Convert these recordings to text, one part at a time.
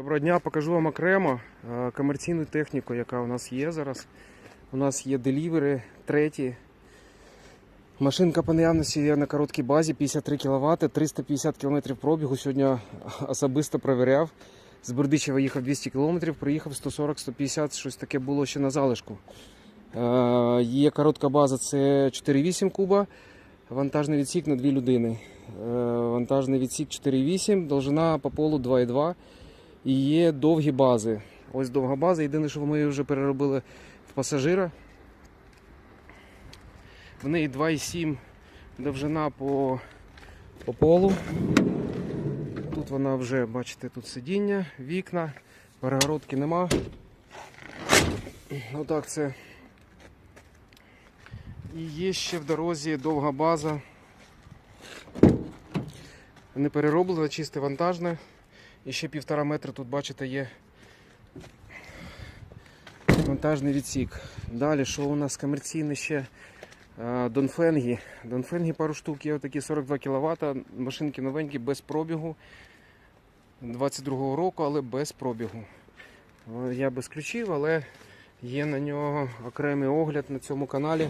Доброго дня, покажу вам окремо е, комерційну техніку, яка у нас є зараз. У нас є делівери треті. Машинка по наявності є на короткій базі 53 кВт, 350 км пробігу. Сьогодні особисто перевіряв. З Бердичева їхав 200 км, приїхав 140-150, щось таке було ще на залишку. Е, Є коротка база, це 4,8 куба, вантажний відсік на дві людини. Е, Вантажний відсік 4,8, довжина по полу 2,2. І є довгі бази. Ось довга база. Єдине, що ми її вже переробили в пасажира. В неї 2,7 довжина по, по полу. Тут вона вже, бачите, тут сидіння, вікна, перегородки нема. Отак це. І є ще в дорозі довга база. Не перероблена, чисте вантажне. І ще півтора метра тут, бачите, є монтажний відсік. Далі, що у нас комерційне ще Донфенгі. Донфенгі пару штук є такі 42 кВт. Машинки новенькі, без пробігу. 22-го року, але без пробігу. Я без ключів, але є на нього окремий огляд на цьому каналі.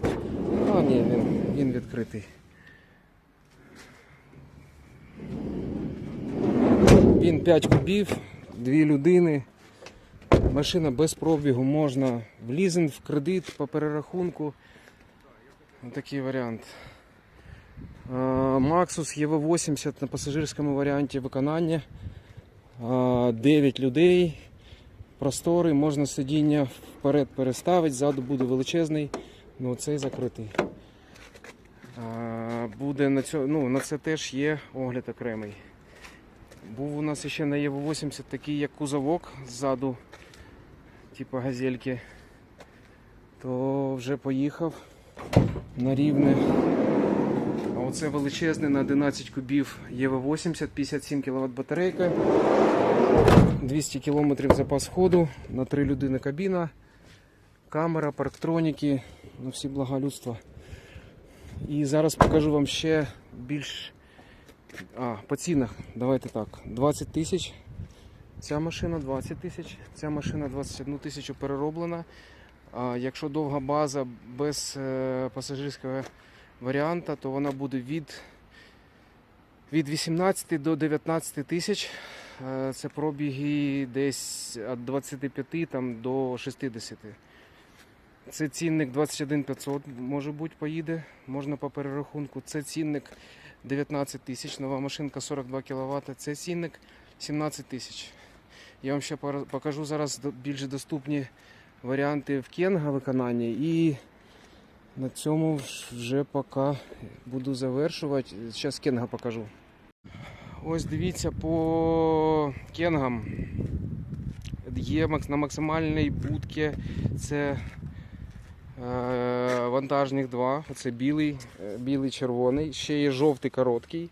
А, ні, він, він відкритий. Він 5 кубів, 2 людини. Машина без пробігу можна в лізинг, в кредит, по перерахунку. Такий варіант. Maxus EV80 на пасажирському варіанті виконання. 9 людей. Просторий, можна сидіння вперед переставити, ззаду буде величезний, ну цей закритий. Буде на, цьо, ну, на це теж є огляд окремий. Був у нас ще на EV80 такий як кузовок ззаду, типу газельки, то вже поїхав на рівне. А оце величезне на 11 кубів ЄВ80, 57 кВт батарейка, 200 км запас ходу, на 3 людини кабіна, камера, парктроніки, на всі блага людства. І зараз покажу вам ще більш а, по цінах. Давайте так. 20 тисяч. Ця машина 20 тисяч, ця машина 21 тисячу перероблена. А якщо довга база без е, пасажирського варіанта, то вона буде від, від 18 до 19 тисяч. Е, Це пробіги десь від 25 там, до 60. Це цінник 21 500, може бути, поїде, можна по перерахунку. Це цінник 19 тисяч, нова машинка 42 кВт. Це цінник 17 тисяч. Я вам ще покажу зараз більш доступні варіанти в Кенга виконанні і на цьому вже поки буду завершувати. Зараз Кенга покажу. Ось дивіться по Кенгам. Є на максимальній будці це вантажних два. Це білий, е, білий червоний. Ще є жовтий короткий.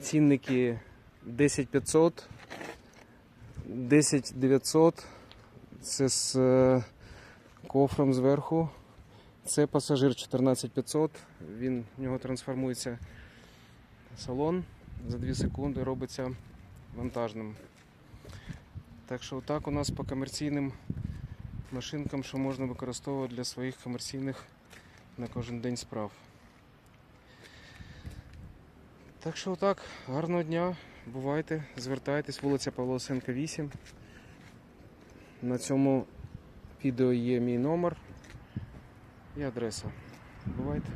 Цінники 10500, 10900. Це з е, кофром зверху. Це пасажир 14500. Він в нього трансформується салон за 2 секунди, робиться вантажним. Так що отак у нас по комерційним машинкам, що можна використовувати для своїх комерційних на кожен день справ. Так що отак, гарного дня, бувайте, звертайтесь, вулиця Павлосенка, 8. На цьому відео є мій номер і адреса. Бувайте.